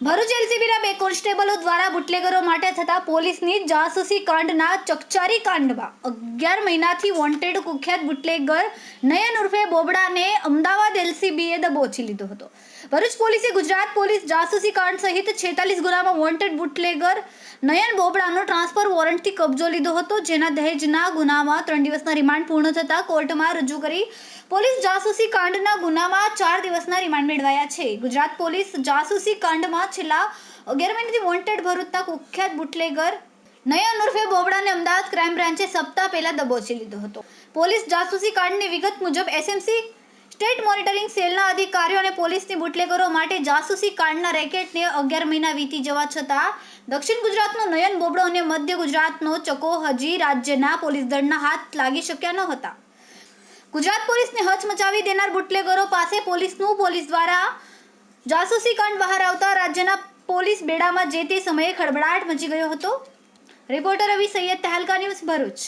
ભરૂચ એલસીબીના બે કોન્સ્ટેબલો દ્વારા બુટલેગરો માટે થતા પોલીસની જાસૂસી કાંડના ચકચારી કાંડમાં અગિયાર મહિનાથી વોન્ટેડ કુખ્યાત બુટલેગર નયન ઉર્ફે બોબડાને અમદાવાદ એલસી એલસીબીએ દબોચી લીધો હતો. ભરૂચ પોલીસે ગુજરાત પોલીસ જાસૂસી કાંડ સહિત છેતાલીસ ગુનામાં વોન્ટેડ બુટલેગર નયન બોબડાનો ટ્રાન્સફર વોરંટથી કબજો લીધો હતો, જેના દહેજના ગુનામાં ત્રણ દિવસના રિમાન્ડ પૂર્ણ થતાં કોર્ટમાં રજૂ કરી પોલીસ જાસૂસી કાંડના ગુનામાં ચાર દિવસના રિમાન્ડ મેળવાયા છે. ગુજરાત પોલીસ જાસૂસી કાંડમાં છેલ્લા અગિયાર મહિનાથી વોન્ટેડ ભરૂચના કુખ્યાત બુટલેગર નયન ઉર્ફે બોબડાને અમદાવાદ ક્રાઇમ બ્રાન્ચે સપ્તાહ પહેલા દબોચી લીધો હતો. પોલીસ જાસૂસી કાંડની વિગત મુજબ એસએમસી સ્ટેટ મોનિટરિંગ સેલના અધિકારીઓ અને પોલીસની બુટલેગરો માટે જાસૂસી કાંડના રેકેટને અગિયાર મહિના વીતી જવા છતાં દક્ષિણ ગુજરાતનો નયન બોબડો અને મધ્ય ગુજરાતનો ચકો હજી રાજ્યના પોલીસ દળના હાથ લાગી શક્યા ન હતા. ગુજરાત પોલીસને હચમચાવી દેનાર બુટલેગરો પાસે પોલીસનું પોલીસ દ્વારા જાસૂસી કાંડ બહાર આવતા રાજ્યના પોલીસ બેડામાં જે તે સમયે ખળબળાટ મચી ગયો હતો. Reporter Ravi Saiyed Tehelka news Bharuch.